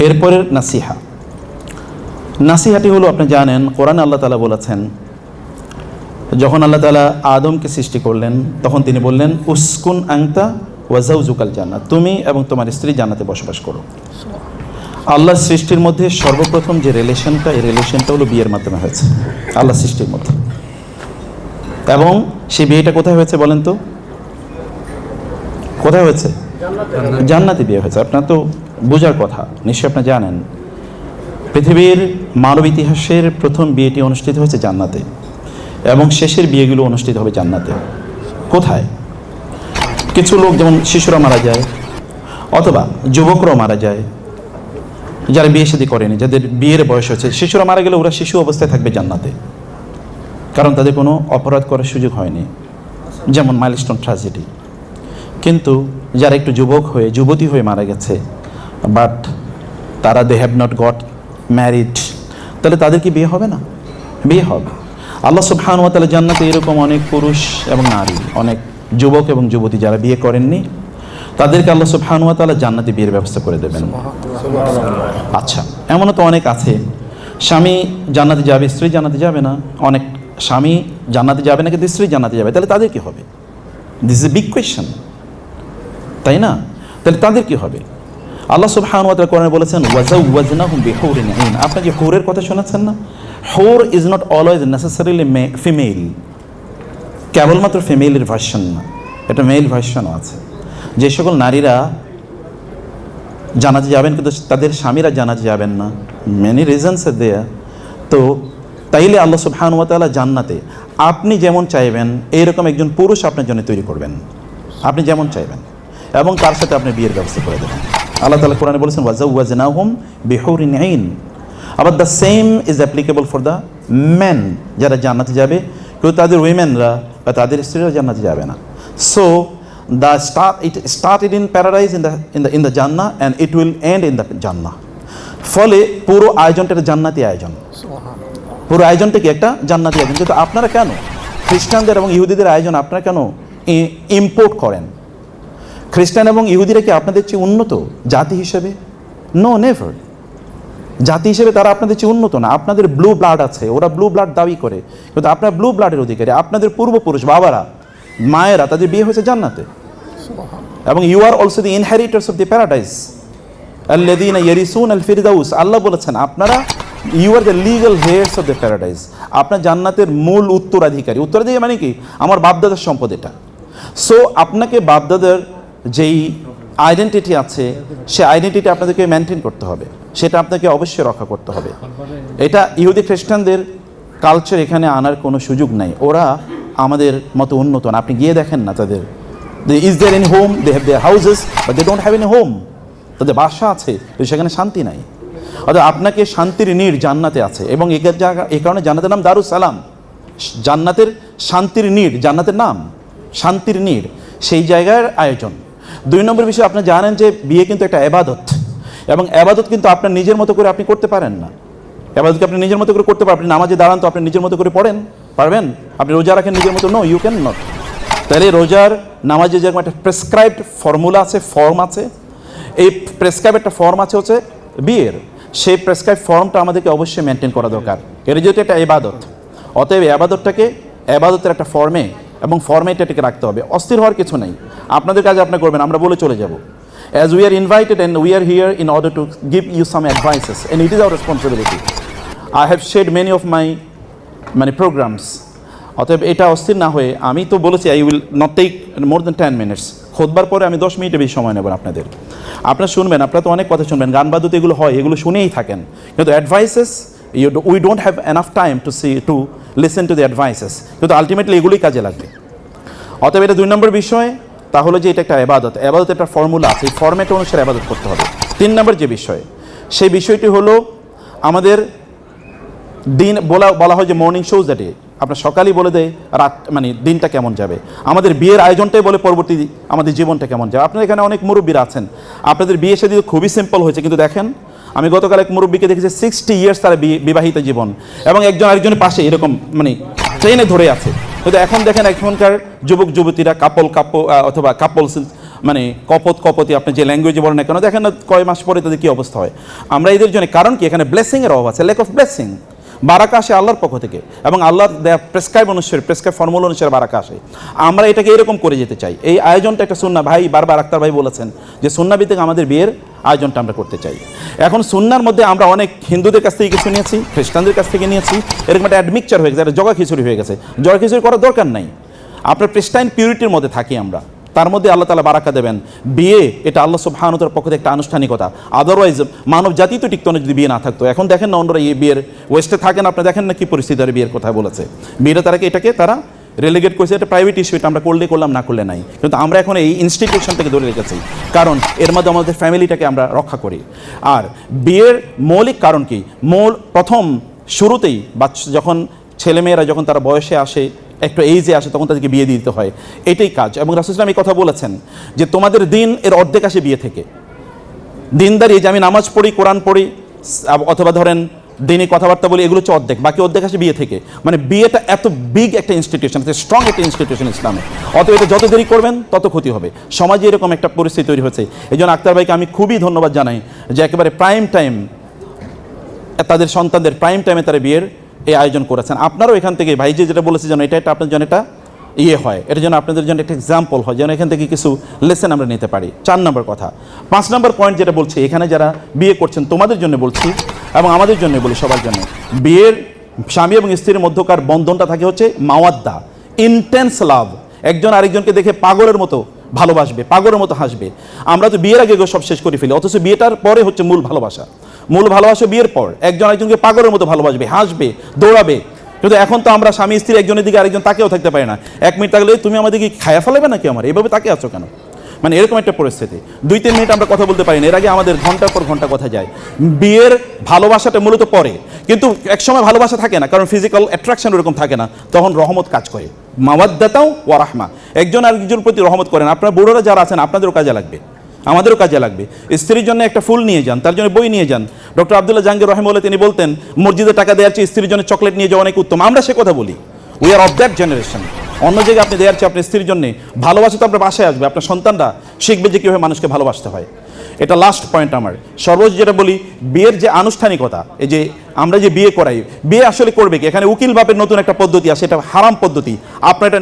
এরপরের নাসিহা। নাসিহাটি হলো, আপনি জানেন, কোরআন আল্লাহ তালা বলেছেন, যখন আল্লাহ তালা আদমকে সৃষ্টি করলেন, তখন তিনি বললেন, উস্কুন আংতা ওয়াজাউজুকাল জান্নাত। তুমি এবং তোমার স্ত্রী জান্নাতে বসবাস করো। আল্লাহর সৃষ্টির মধ্যে সর্বপ্রথম যে রিলেশনটা এই রিলেশনটা হলো বিয়ের মাধ্যমে হয়েছে। আল্লাহ সৃষ্টির মধ্যে। এবং সেই বিয়েটা কোথায় হয়েছে বলেন তো? কোথায় হয়েছে? জান্নাতে বিয়ে হয়েছে। আপনার তো বোঝার কথা, নিশ্চয়ই আপনি জানেন। পৃথিবীর মানব ইতিহাসের প্রথম বিয়েটি অনুষ্ঠিত হয়েছে জান্নাতে এবং শেষের বিয়েগুলো অনুষ্ঠিত হবে জান্নাতে। কোথায়? কিছু লোক, যেমন শিশুরা মারা যায়, অথবা যুবকরাও মারা যায়, যারা বিয়ে শাদী করেনি, যাদের বিয়ের বয়স হয়েছে, শিশুরা মারা গেলে ওরা শিশু অবস্থায় থাকবে জান্নাতে। কারণ তাদের কোনো অপরাধ করার সুযোগ হয়নি। যেমন মাইলস্টোন ট্র্যাজেডি কিন্তু যারা একটু যুবক হয়ে, যুবতী হয়ে মারা গেছে বাট তারা they have not got married তাহলে তাদের কি বিয়ে হবে না? বিয়ে হবে। আল্লাহ সুবহানুয়া তাহলে জান্নাতে এরকম অনেক পুরুষ এবং নারী, অনেক যুবক এবং যুবতী যারা বিয়ে করেননি, তাদেরকে আল্লাহ সুবহানুয়া তালা জান্নাতে বিয়ের ব্যবস্থা করে দেবেন। আচ্ছা এমনও তো অনেক আছে। স্বামী জান্নাতে যাবে, স্ত্রী জান্নাতে যাবে না। অনেক স্বামী জান্নাতে যাবে না কিন্তু স্ত্রী জান্নাতে যাবে? তাহলে তাদের কি হবে? This is a big question তাই না? তাহলে তাদের কি হবে? আল্লাহ সুবহান ওয়া তাআলা কোরআনে বলেছেন ওয়াজাউ ওয়াজনাহুম বিহুরিন আইন আপনি যে হুরের কথা শোনাচ্ছেন না? Hoor is not always necessarily female কেবলমাত্র ফিমেলের ভার্সন না, এটা মেল ভার্সনও আছে। যে সকল নারীরা জানাতে যাবেন, কিন্তু তাদের স্বামীরা জানাতে যাবেন না। মেনি রিজনস দেয়া তো তাইলে আল্লাহ সুবহান ওয়া তাআলা জান্নাতে আপনি যেমন চাইবেন এইরকম একজন পুরুষ আপনার জন্য তৈরি করবেন। আপনি যেমন চাইবেন। এবং তার সাথে আপনি বিয়ের ব্যবস্থা করে দেবেন। আল্লাহ তালা কোরআনে বলেছেন ওয়াজা ওয়াজনা হুম বিহরিন আইন। আবার the same is applicable for the men যারা জান্নাতে যাবে। কেউ তাদের উইমেনরা বা তাদের স্ত্রীরা জান্নাতে যাবে না। So the start it started in paradise in the in the in the Jannah and it will end in the Jannah ফলে পুরো আয়োজনটা একটা জান্নাতি আয়োজন। পুরো আয়োজনটা কি একটা জান্নাতি আয়োজন? কিন্তু আপনারা কেন? খ্রিস্টানদের এবং ইহুদিদের আয়োজন আপনারা কেন ইম্পোর্ট করেন? খ্রিস্টান এবং ইহুদিরা কি আপনাদের চেয়ে উন্নত জাতি হিসেবে? নো নেভার জাতি হিসেবে তারা আপনাদের চেয়ে উন্নত না। আপনাদের ব্লু ব্লাড আছে, ওরা ব্লু ব্লাড দাবি করে। কিন্তু আপনার ব্লু ব্লাডের অধিকারী, আপনাদের পূর্বপুরুষ বাবারা, মায়েরা, তাদের বিয়ে হয়েছে জান্নাতে। এবং you are also the inheritors of the paradise Allah বলেছেন, আপনারা you are the legal heirs of the paradise আপনার জান্নাতের মূল উত্তরাধিকারী। উত্তরাধিকারী মানে কি? আমার বাপদাদার সম্পদ এটা। সো আপনাকে বাপদাদার যেই আইডেন্টিটি আছে, সে আইডেন্টিটি আপনাদেরকে মেনটেন করতে হবে। সেটা আপনাকে অবশ্যই রক্ষা করতে হবে। এটা ইহুদি খ্রিস্টানদের কালচার এখানে আনার কোনো সুযোগ নাই। ওরা আমাদের মতো উন্নত না। আপনি গিয়ে দেখেন না তাদের। Is there in home they have their houses but they don't have in home তাদের বাসা আছে, কিন্তু সেখানে শান্তি নাই। অর্থাৎ আপনাকে শান্তির নীড় জান্নাতে আছে, এবং এই কারণে জান্নাতের নাম দারুস সালাম জান্নাতের শান্তির নীড় জান্নাতের নাম, শান্তির নীড় সেই জায়গার আয়োজন। দুই নম্বর বিষয়, আপনি জানেন যে বিয়ে কিন্তু একটা এবাদত এবং এবাদত কিন্তু আপনার নিজের মতো করে আপনি করতে পারেন না। এবাদতকে আপনি নিজের মতো করে করতে পারেন? আপনি নামাজে দাঁড়ান তো আপনি নিজের মতো করে পড়েন, পারবেন? আপনি রোজা রাখেন নিজের মতো? নো ইউ ক্যান নট তাহলে রোজার নামাজে যেরকম একটা প্রেসক্রাইবড ফর্মুলা আছে ফর্ম আছে, এই প্রেসক্রাইব একটা ফর্ম আছে হচ্ছে বিয়ের। সেই প্রেসক্রাইব ফর্মটা আমাদেরকে অবশ্যই মেনটেন করা দরকার। এর যেহেতু একটা এবাদত অতএব আবাদতটাকে আবাদতের একটা ফর্মে এবং ফর্মেটাটিকে রাখতে হবে। অস্থির হওয়ার কিছু নেই। আপনাদের কাজে আপনি করবেন, আমরা বলে চলে যাব। As we are invited and we are here in order to give you some advices and it is our responsibility I have shed many of my মানে প্রোগ্রামস অতএব এটা অস্থির না হয়ে আমি তো বলেছি I will not take more than ten minutes খোদবার পরে আমি দশ মিনিটের বেশি সময় নেব আপনাদের। আপনারা শুনবেন, আপনারা তো অনেক কথা শুনবেন, গান বাদ্যতে এগুলো হয়, এগুলো শুনেই থাকেন। কিন্তু advices you we don't have enough time to see to listen to the advices কিন্তু আলটিমেটলি এগুলোই কাজে লাগবে। অতএব এটা দুই নম্বর বিষয় তাহলে যে এটা একটা আবাদত। আবাদত একটা ফর্মুলা আছে। এই ফর্মেট অনুসারে আবাদত করতে হবে। তিন নম্বর যে বিষয়, সেই বিষয়টি হলো আমাদের দিন বলা বলা হয় যে মর্নিং শোজ দ্যাট আপনার সকালই বলে দেয়, রাত মানে দিনটা কেমন যাবে। আমাদের বিয়ের আয়োজনটাই বলে পরবর্তী আমাদের জীবনটা কেমন যাবে। আপনার এখানে অনেক মুরব্বীরা আছেন। আপনাদের বিয়ে সাথে খুবই সিম্পল হয়েছে। কিন্তু দেখেন আমি গতকাল এক মুরব্বীকে দেখেছি সিক্সটি ইয়ার্স তার বিবাহিত জীবন। এবং একজন আরেকজনের পাশে এরকম মানে ট্রেনে ধরে আছে। কিন্তু এখন দেখেন এখনকার যুবক, যুবতীরা কাপল, কাপ অথবা কাপল মানে কপত, কপতি, আপনি যে ল্যাঙ্গুয়েজে বলেন না কেন, দেখেন না কয় মাস পরে তাদের কী অবস্থা হয়। আমরা এদের জন্য, কারণ কি, এখানে ব্লেসিংয়ের অভাব আছে ল্যাক অফ ব্লেসিং বারাকা আসে আল্লাহর পক্ষ থেকে এবং আল্লাহর দেয়া প্রেসক্রাইব অনুসারে প্রেসক্রাইব ফর্মুলা অনুসারে বারাকা আসে। আমরা এটাকে এরকম করে যেতে চাই। এই আয়োজনটা একটা সুন্না ভাই, বারবার আক্তার ভাই বলেছেন যে সুন্না ভিত্তিক আমাদের বিয়ের আয়োজনটা আমরা করতে চাই। এখন সুন্নার মধ্যে আমরা অনেক হিন্দুদের কাছ থেকে কিছু নিয়েছি, খ্রিস্টানদের কাছ থেকে নিয়েছি। এরকম একটা অ্যাডমিকচার হয়ে গেছে, একটা জগা খিচুড়ি হয়ে গেছে। জগা খিচুড়ি করার দরকার নাই। আপনার প্রেস্টাইন পিউরিটির মধ্যে থাকি আমরা। তার মধ্যে আল্লাহ তালা বারাকা দেবেন। বিয়ে, এটা আল্লাহ সুবহানুতার পক্ষ একটা আনুষ্ঠানিকতা। আদারওয়াইজ মানব জাতি তো টিকতো না যদি বিয়ে না থাকতো। এখন দেখেন না অন্যরা এই বিয়ের ওয়েস্টে থাকেন, আপনি দেখেন না কি পরিস্থিতি আর বিয়ের কথা বলেছে। বিয়েটা তারা এটাকে তারা রেলিগেট করেছে? এটা প্রাইভেট ইস্যু এটা আমরা করলে করলাম, না করলে নাই। কিন্তু আমরা এখন এই ইনস্টিটিউশন থেকে ধরে রেখেছি। কারণ এর মধ্যে আমাদের ফ্যামিলিটাকে আমরা রক্ষা করি। আর বিয়ের মৌলিক কারণ কি? মূল, প্রথম শুরুতেই বাচ্চা, যখন ছেলেমেয়েরা যখন তারা বয়সে আসে একটা এইজে আসে, তখন তাদেরকে বিয়ে দিতে হয়। এটাই কাজ। এবং রাসুসলাম এই কথা বলেছেন যে, তোমাদের দিন এর অর্ধেক আসে বিয়ে থেকে। দিন দিনদারি যে আমি নামাজ পড়ি, কোরআন পড়ি অথবা ধরেন দিনে কথাবার্তা বলি, এগুলো হচ্ছে অর্ধেক। বাকি অর্ধেক আসে বিয়ে থেকে। মানে বিয়েটা এত বিগ একটা ইনস্টিটিউশন স্ট্রং একটা ইনস্টিটিউশন ইসলামে। অত এটা যত দেরি করবেন, তত ক্ষতি হবে। সমাজে এরকম একটা পরিস্থিতি তৈরি হয়েছে। এই জন্য আক্তার ভাইকে আমি খুবই ধন্যবাদ জানাই যে, একেবারে প্রাইম টাইম তাদের সন্তানদের প্রাইম টাইমে তারা বিয়ের এই আয়োজন করেছেন। আপনারাও এখান থেকে, ভাই যে যেটা বলেছে যেন এটা একটা আপনার জন্য একটা ইয়ে হয়, এটা যেন আপনাদের জন্য একটা এক্সাম্পল হয়, যেন এখান থেকে কিছু লেসেন আমরা নিতে পারি। চার নম্বর কথা। পাঁচ নম্বর পয়েন্ট যেটা বলছি, এখানে যারা বিয়ে করছেন, তোমাদের জন্য বলছি এবং আমাদের জন্য বলি সবার জন্য। বিয়ের স্বামী এবং স্ত্রীর মধ্যকার বন্ধনটা থাকে হচ্ছে মাওয়াদ্দা ইন্টেন্স লাভ একজন আরেকজনকে দেখে পাগলের মতো ভালোবাসবে, পাগলের মতো হাসবে। আমরা তো বিয়ের আগে সব শেষ করে ফেলি, অথচ বিয়েটার পরে হচ্ছে মূল ভালোবাসা। মূল ভালোবাসা বিয়ের পর। একজন আরেকজনকে পাগলের মতো ভালোবাসবে, হাসবে, দৌড়াবে। কিন্তু এখন তো আমরা স্বামী, স্ত্রী, একজনের দিকে আরেকজন তাকেও থাকতে পারি না। এক মিনিট থাকলে তুমি আমাদেরকে খায়া ফেলাবে নাকি আমার? এভাবে তাকে আছো কেন? মানে এরকম একটা পরিস্থিতি। দুই, তিন মিনিট আমরা কথা বলতে পারি না। এর আগে আমাদের ঘণ্টার পর ঘণ্টা কথা যায়। বিয়ের ভালোবাসাটা মূলত পরে। কিন্তু একসময় ভালোবাসা থাকে না, কারণ ফিজিক্যাল অ্যাট্রাকশন ওরকম থাকে না। তখন রহমত কাজ করে। মাওয়াদ্দাতাও ওয়া রাহমা। একজন আরেকজনের প্রতি রহমত করেন। আপনার বুড়োরা যারা আছেন, আপনাদেরও কাজে লাগবে। আমাদেরও কাজে লাগবে। স্ত্রীর জন্য একটা ফুল নিয়ে যান, তার জন্য বই নিয়ে যান। ডক্টর আবদুল্লাহ জাহাঙ্গীর রহিমউল্লাহ তিনি বলতেন, মসজিদে টাকা দেওয়ার চেয়ে স্ত্রীর জন্য চকলেট নিয়ে যাওয়া অনেক উত্তম। আমরা সে কথা বলি। We are of that generation অন্য জায়গায় আপনি দেওয়ার চেয়ে আপনার স্ত্রীর জন্য ভালোবাসা তো আপনার বাসায় আসবে, আপনার সন্তানরা শিখবে যে কীভাবে মানুষকে ভালোবাসতে হয়। এটা লাস্ট পয়েন্ট আমার। সর্বোচ্চ যেটা বলি, বিয়ের যে আনুষ্ঠানিকতা, এই যে আমরা যে বিয়ে করাই, বিয়ে আসলে করবে কি? এখানে উকিল বাপের নতুন একটা পদ্ধতি আছে, এটা হারাম পদ্ধতি। আপনার এটা